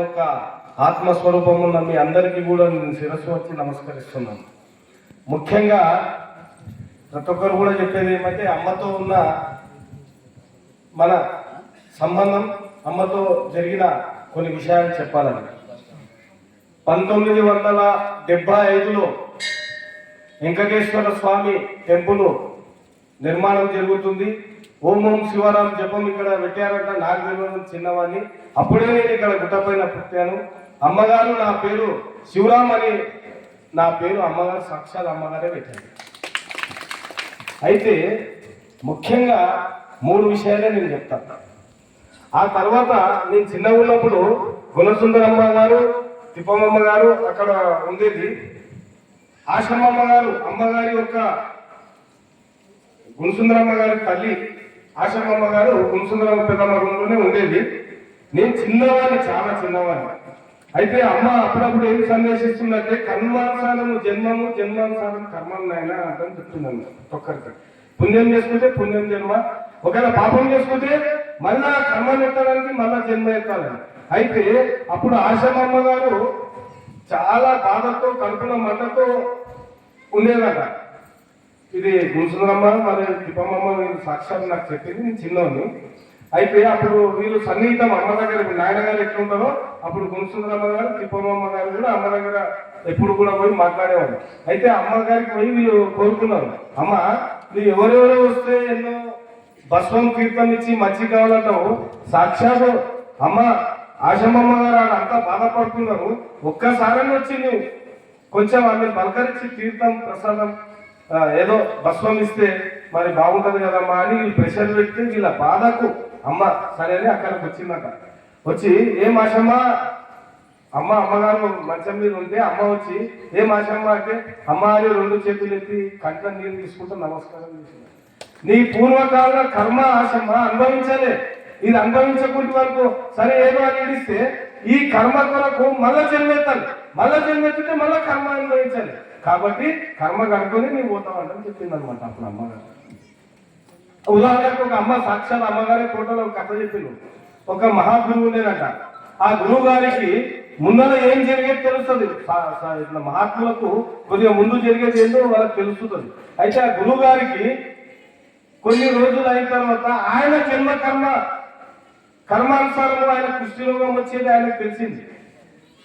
యొక్క ఆత్మస్వరూపం మీ అందరికీ కూడా నేను శిరస్సు వచ్చి నమస్కరిస్తున్నాను. ముఖ్యంగా ప్రతి ఒక్కరు కూడా చెప్పేది ఏమంటే అమ్మతో ఉన్న మన సంబంధం అమ్మతో జరిగిన కొన్ని విషయాలు చెప్పాలని. పంతొమ్మిది వందల డెబ్బై ఐదులో వెంకటేశ్వర స్వామి టెంపుల్ నిర్మాణం జరుగుతుంది. ఓం ఓం శివరాం జపం ఇక్కడ పెట్టారంట నాకు తెలియదు చిన్నవాడిని అప్పుడే నేను ఇక్కడ గుట్టపైన పుట్టాను. అమ్మగారు నా పేరు శివరాం అని నా పేరు అమ్మగారు సాక్షాత్ అమ్మగారే పెట్టారు. అయితే ముఖ్యంగా మూడు విషయాలే నేను చెప్తాను ఆ తర్వాత నేను చిన్నగా ఉన్నప్పుడు గుణసుందరమ్మ గారు తిప్పమ్మ గారు అక్కడ ఉండేది. ఆశ్రమమ్మ గారు అమ్మగారి యొక్క గుణసుందరమ్మ గారి తల్లి ఆశమ్మమ్మ గారు గుణసుందరమ్మ పెద్దమ్మ రూమ్లోనే ఉండేది. నేను చిన్నవాడిని చాలా చిన్నవాడిని. అయితే అమ్మ అప్పుడప్పుడు ఏం సందేశిస్తుందంటే కర్మానుసారము జన్మము జన్మానుసారం కర్మం నాయన అర్థం చెప్తున్నాను ఒక్కరికి పుణ్యం చేసుకుంటే పుణ్యం జన్మ ఒకవేళ పాపం చేసుకుంటే మళ్ళా కర్మం ఎత్తడానికి మళ్ళా జన్మ ఎత్తాలని అయితే అప్పుడు ఆశ్రమమ్మ గారు చాలా బాధతో కడుపులో మంటతో ఉండేదట. ఇది గుంసులమ్మ మరి తిప్పమ్మ సాక్షాత్ నాకు చెప్పింది. నేను చిన్నోని అయితే అప్పుడు వీళ్ళు సన్నిహితం అమ్మ దగ్గర మీ నాయన గారు ఎట్లా ఉంటారో అప్పుడు గుంసుందరమ్మ గారు తిప్పమ్మ గారు కూడా అమ్మ దగ్గర ఎప్పుడు కూడా పోయి మాట్లాడేవాళ్ళు. అయితే అమ్మగారికి పోయి వీళ్ళు కోరుకున్నారు. అమ్మ నువ్వు ఎవరెవరో వస్తే ఎన్నో భస్వం కీర్తన ఇచ్చి మంచి కావాలంటావు. సాక్షాత్ అమ్మ ఆశమ్మమ్మ గారు ఆడ అంతా బాధపడుతున్నారు. ఒక్కసారి వచ్చి నువ్వు కొంచెం ఆమె పలకరించి తీర్థం ప్రసాదం ఏదో భస్వం ఇస్తే మరి బాగుంటుంది కదమ్మా అని వీళ్ళు ప్రెషర్ పెడితే వీళ్ళ బాధకు అమ్మ సరే అని అక్కడికి వచ్చిందట. వచ్చి ఏం ఆశమ్మ అమ్మ అమ్మగారు మంచం మీద ఉంటే అమ్మ వచ్చి ఏం ఆశమ్మ అంటే అమ్మ అని రెండు చేతులు ఎత్తి కంట నీళ్ళు తీసుకుంటూ నమస్కారం చేసింది. నీ పూర్వకాల కర్మ ఆశమ్మ అనుభవించలే. ఇది అనుభవించకుంటే వరకు సరే ఏదో అని ఏడిస్తే ఈ కర్మ కొరకు మళ్ళా జన్మెత్తాలి. మళ్ళా జన్మెత్తితే మళ్ళా కర్మ అనుభవించాలి. కాబట్టి కర్మ కనుక్కొని మేము పోతామంటని చెప్పింది అనమాట అప్పుడు అమ్మగారు. ఉదాహరణకు ఒక అమ్మ సాక్షాత్ అమ్మగారి ఫోటోలో ఒక కథ చెప్పిండు. ఒక మహాగురువు ఉండేనట ఆ గురువు గారికి ముందర ఏం జరిగేది తెలుస్తుంది. ఇట్లా మహాత్ములకు కొద్దిగా ముందు జరిగేది ఏంటో వాళ్ళకి తెలుస్తుంది. అయితే ఆ గురువు గారికి కొన్ని రోజులు అయిన తర్వాత ఆయన జన్మ కర్మ కర్మానుసారం ఆయన కుష్టి రోగం వచ్చేది ఆయనకు తెలిసింది.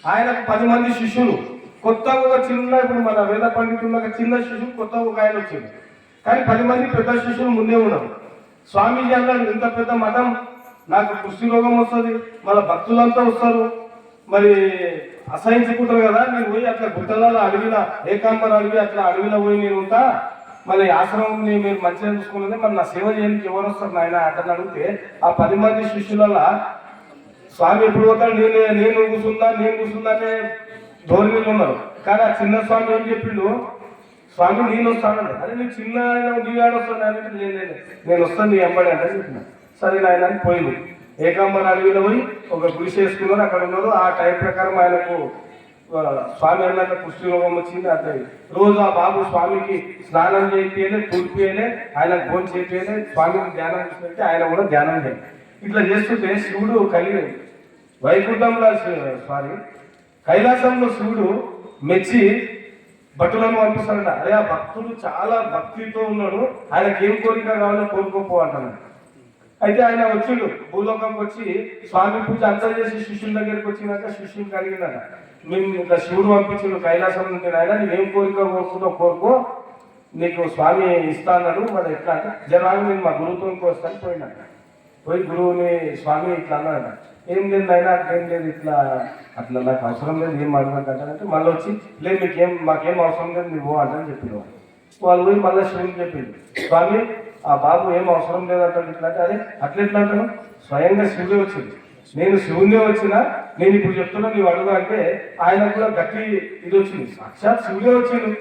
ఆయనకు పది మంది శిష్యులు. కొత్తగా ఒక చిన్న ఇప్పుడు మన వేద పండితులకు చిన్న శిష్యులు కొత్తగా ఒక ఆయన వచ్చింది కానీ పది మంది పెద్ద శిష్యులు ముందే ఉన్నాం. స్వామీజీ అన్నాడు ఇంత పెద్ద మఠం నాకు కృష్ణ రోగం వస్తుంది మన భక్తులంతా వస్తారు. మరి అసహించుకుంటారు కదా నేను పోయి అట్లా గుట్టలలో అడవిలో ఏకాంబర అడవి అట్లా అడవిలో పోయి నేను ఉంటా. మళ్ళీ ఆశ్రమం మీరు మంచిగా చూసుకున్నది మరి నా సేవ చేయడానికి ఎవరు వస్తారు నాయన? అట్లా అడిగితే ఆ పది మంది శిష్యులలో స్వామి ఎప్పుడు పోతాడు? నేను నేను కూర్చుందా? నేను కూర్చుందా అంటే ధోరణిలో ఉన్నారు. కానీ ఆ చిన్న స్వామి ఏం చెప్పిండు? స్వామి నేను వస్తాను అరే నీకు చిన్న ఆయన నీ ఆడ వస్తాను అంటే లేదు లేదు. నేను వస్తాను నీ ఎంబడి అంటే చెప్పిన. సరే నాయన అని పోయింది ఏకాంబర అడవిలో పోయి ఒక గుడిసె వేసుకున్నారు. అక్కడ ఉన్నారు. ఆ టైం ప్రకారం ఆయనకు స్వామి అన్నాక కుష్టి రోగం వచ్చింది. అదే రోజు ఆ బాబు స్వామికి స్నానం చేయించలే తుడిపియలే ఆయన భోజనం చేయించలే స్వామికి ధ్యానం చేసినట్టే ఆయన కూడా ధ్యానం చేయాలి. ఇట్లా చేస్తుంటే శివుడు కలిగి వైకుంఠంలో సారీ కైలాసంలో శివుడు మెచ్చి భక్తులను పంపిస్తాడంట. అదే ఆ భక్తుడు చాలా భక్తితో ఉన్నాడు. ఆయనకి ఏం కోరిక కావాలో కోరుకోపో అంటున్నాడు అయితే ఆయన వచ్చిండు. భూలోకంకి వచ్చి స్వామి పూజ అంతా చేసి శిష్యుల దగ్గరికి వచ్చినాక శిష్యుని కలిగినాక మేము ఇంకా శివుడు పంపించిండు కైలాసం నుండి ఆయన నువ్వేం కోరిక కోరుకుంటావు కోరుకో. నీకు స్వామి ఇస్తా అన్నాడు. మరి ఎట్లా అంటే జనాలు నేను మా గురువుతో వస్తాను పోయినాక పోయి గురువుని స్వామి ఇట్లా అన్నాడు ఏం లేదు ఆయన అట్లేం లేదు ఇట్లా అట్లా నాకు అవసరం లేదు ఏం మాట్లాడకంటే మళ్ళీ వచ్చి లేదు మీకేం మాకేం అవసరం లేదు నువ్వు అంటని చెప్పిండు వాళ్ళు. వాళ్ళు పోయి మళ్ళీ శివుని చెప్పిండు స్వామి ఆ బాబు ఏం అవసరం లేదంటే ఇట్లా అంటే అదే అట్లా ఎట్లా అంటాను స్వయంగా శివుడే వచ్చింది నేను శివునే వచ్చిన నేను ఇప్పుడు చెప్తున్నా నీవు అడుగు అంటే ఆయన కూడా గట్టి ఇది వచ్చింది సాక్షాత్ శివుడే వచ్చింది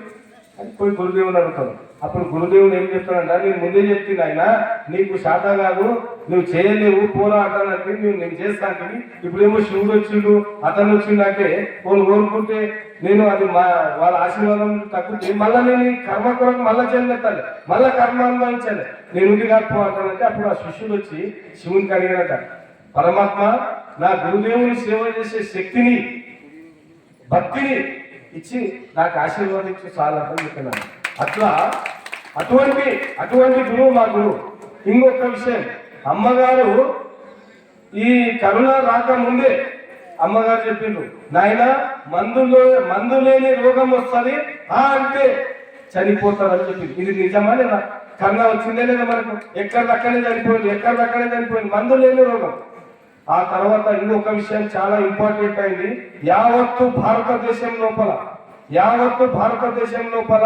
అని పోయి గురుదేవుని అడుగుతాను అప్పుడు గురుదేవుడు ఏం చెప్తాడంట నేను ముందే చెప్తుంది ఆయన నీకు శాత కాదు నువ్వు చేయలేవు పోరాటానికి నువ్వు నేను చేస్తాను ఇప్పుడేమో శివుడు వచ్చిండు అతను వచ్చిండు అంటే వాళ్ళు కోరుకుంటే నేను అది మా వాళ్ళ ఆశీర్వాదం తగ్గుతుంది మళ్ళీ నేను కర్మ కొరకు మళ్ళీ చేయలేతాను మళ్ళీ కర్మ అనుభవించాలి. నేను ఉంది కాకపోతానంటే అప్పుడు ఆ శిష్యుడు వచ్చి శివునికి అడిగినట పరమాత్మ నా గురుదేవుని సేవ చేసే శక్తిని భక్తిని ఇచ్చి నాకు ఆశీర్వాదించు చాలా అని చెప్పినాను. అట్లా అటువంటి అటువంటి గురువు మా గురువు. ఇంకొక విషయం అమ్మగారు ఈ కరోనా రాకముందే అమ్మగారు చెప్పిండ్రు నాయన మందులో మందు లేని రోగం వస్తుంది ఆ అంటే చనిపోతారని చెప్పి ఇది నిజమా లేదా? కరోనా వచ్చిందే లేదా మనకు? ఎక్కడిదక్కడే చనిపోయింది ఎక్కడిదక్కడే చనిపోయింది? మందు లేని రోగం. ఆ తర్వాత ఇంకొక విషయం చాలా ఇంపార్టెంట్ అయింది. యావత్తు భారతదేశం లోపల యావత్తు భారతదేశం లోపల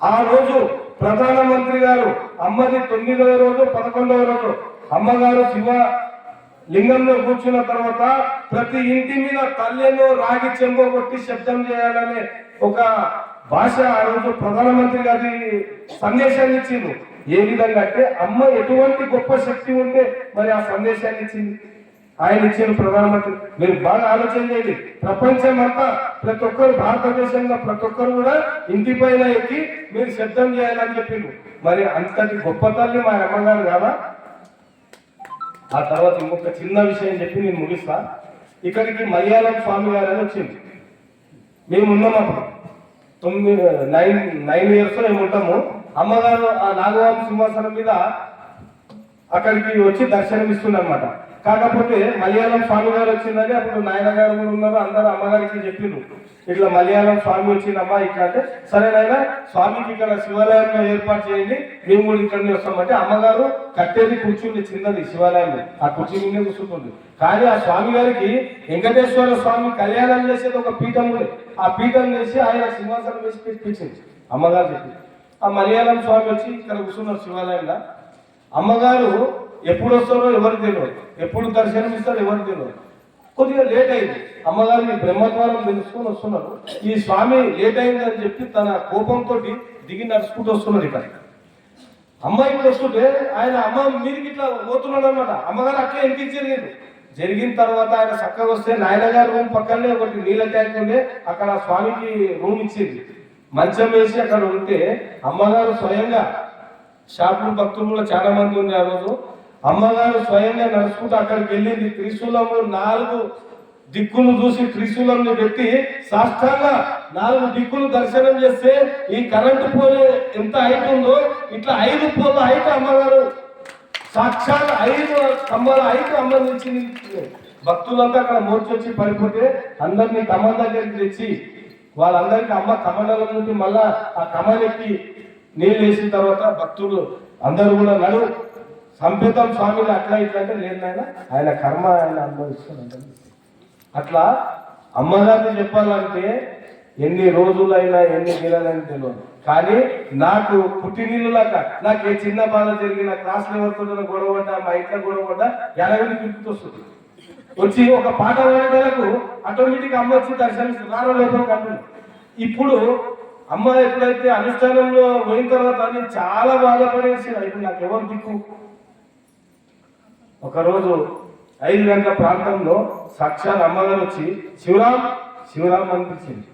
ఆ రోజు ప్రధానమంత్రి గారు అమ్మది తొమ్మిదవ రోజు పదకొండవ రోజు అమ్మగారు శివ లింగంలో కూర్చున్న తర్వాత ప్రతి ఇంటి మీద తల్లెను రాగి చెంబో కొట్టి శబ్దం చేయాలనే ఒక భాష ఆ రోజు ప్రధానమంత్రి గారి సందేశాన్ని ఇచ్చింది ఏ విధంగా అంటే అమ్మ ఎటువంటి గొప్ప శక్తి ఉంటే మరి ఆ సందేశాన్ని ఇచ్చింది. ఆయన ఇచ్చిన ప్రధానమంత్రి. మీరు బాగా ఆలోచన చేయండి. ప్రపంచం అంతా ప్రతి ఒక్కరు భారతదేశంలో ప్రతి ఒక్కరు కూడా ఇంటి పైన ఎక్కి మీరు శబ్దం చేయాలని చెప్పిండ్రు మరి అంతటి గొప్ప తల్లి మా అమ్మగారు కాదా? ఆ తర్వాత ఇంకొక చిన్న విషయం చెప్పి నేను ముగిస్తా. ఇక్కడికి మలయాళం స్వామి గారు అని వచ్చింది మేము ఉన్నాం అప్పుడు. తొమ్మిది నైన్ నైన్ ఇయర్స్ మేము ఉంటాము అమ్మగారు ఆ నాగవామ సింహాసనం మీద అక్కడికి వచ్చి దర్శనం ఇస్తుందన్నమాట. కాకపోతే మలయాళం స్వామి గారు వచ్చిందని అప్పుడు నాయన గారు కూడా ఉన్నారు అందరూ అమ్మగారికి చెప్పిండ్రు ఇట్లా మలయాళం స్వామి వచ్చిందమ్మా ఇట్లా అంటే సరే నాయన స్వామికి ఇక్కడ శివాలయంలో ఏర్పాటు చేయండి మేము కూడా ఇక్కడనే వస్తామంటే అమ్మగారు కట్టేది కూర్చుంది చిన్నది శివాలయంలో. ఆ కుర్చీ మీదే కూర్చుంటుంది. కానీ ఆ స్వామి గారికి వెంకటేశ్వర స్వామి కళ్యాణం చేసేది ఒక పీఠం ఉంది. ఆ పీఠం చేసి ఆయన సింహాసనం వేసి పిలిపించింది. అమ్మగారు చెప్పింది ఆ మలయాళం స్వామి వచ్చి ఇక్కడ కూర్చున్నారు శివాలయంలో. అమ్మగారు ఎప్పుడు వస్తారో ఎవరు తెలియదు. ఎప్పుడు దర్శనం ఇస్తారో ఎవరు తెలియదు. కొద్దిగా లేట్ అయింది. అమ్మగారికి బ్రహ్మద్వారం తెలుసుకొని వస్తున్నారు. ఈ స్వామి లేట్ అయింది అని చెప్పి తన కోపంతో దిగి నడుచుకుంటూ వస్తున్నారు ఇక్కడ. అమ్మాయి కూడా వస్తుంటే ఆయన అమ్మ మీరికి ఇట్లా పోతున్నాడు అనమాట అమ్మగారు అట్లా ఎందుకు జరిగింది. జరిగిన తర్వాత ఆయన చక్కగా వస్తే నాయన గారి రూమ్ పక్కనే ఒకటి నీళ్ళ ట్యాంక్ ఉండే అక్కడ స్వామికి రూమ్ ఇచ్చింది. మంచం వేసి అక్కడ ఉంటే అమ్మగారు స్వయంగా షాపులు భక్తులు కూడా చాలా మంది ఉంది ఆ రోజు. అమ్మగారు స్వయంగా నడుచుకుంటూ అక్కడికి వెళ్ళింది. త్రిశూలము నాలుగు దిక్కులు చూసి త్రిశూలంని పెట్టి సాష్టాంగా నాలుగు దిక్కులు దర్శనం చేస్తే ఈ కరెంటు పోలే ఎంత హైట్ ఉందో ఇట్లా ఐదు పోల హైట్ అమ్మగారు. సాక్షాత్ ఐదు స్తంభాల హైట్ అమ్మనిచ్చింది భక్తులంతా అక్కడ మోర్చొచ్చి పడిపోతే అందరినీ తమ దగ్గరికి తెచ్చి వాళ్ళందరికీ అమ్మ కమండలం నుండి మళ్ళా ఆ కమలెక్కి నీళ్ళు వేసిన తర్వాత భక్తులు అందరూ కూడా నడు సంపితం స్వామిని అట్లా ఇట్లా అంటే లేదు నాయన ఆయన కర్మ ఆయన అనుభవిస్తున్నాడు. అట్లా అమ్మగారిని చెప్పాలంటే ఎన్ని రోజులైనా ఎన్ని నెలలైనా తెలియదు. కానీ నాకు పుట్టినీళ్ళు నాకు ఏ చిన్న బాధ జరిగిన క్లాస్ లెవెల్తో గొడవ పడ్డా మా ఇంట్లో గొడవ పడ్డా ఎలాగని గుర్తుకొస్తుంది వచ్చి ఒక పాట పాడేటకు ఆటోమేటిక్ అమ్మ వచ్చి దర్శనం రాను లోపల కంటుంది ఇప్పుడు అమ్మ ఎప్పుడైతే అనుష్ఠానంలో పోయిన తర్వాత నేను చాలా బాధపడేసి ఇప్పుడు నాకు ఎవరు దిక్కు? ఒకరోజు ఐదు గంటల ప్రాంతంలో సాక్షాత్ అమ్మగారు వచ్చి శివరాం శివరాం అనిపించింది.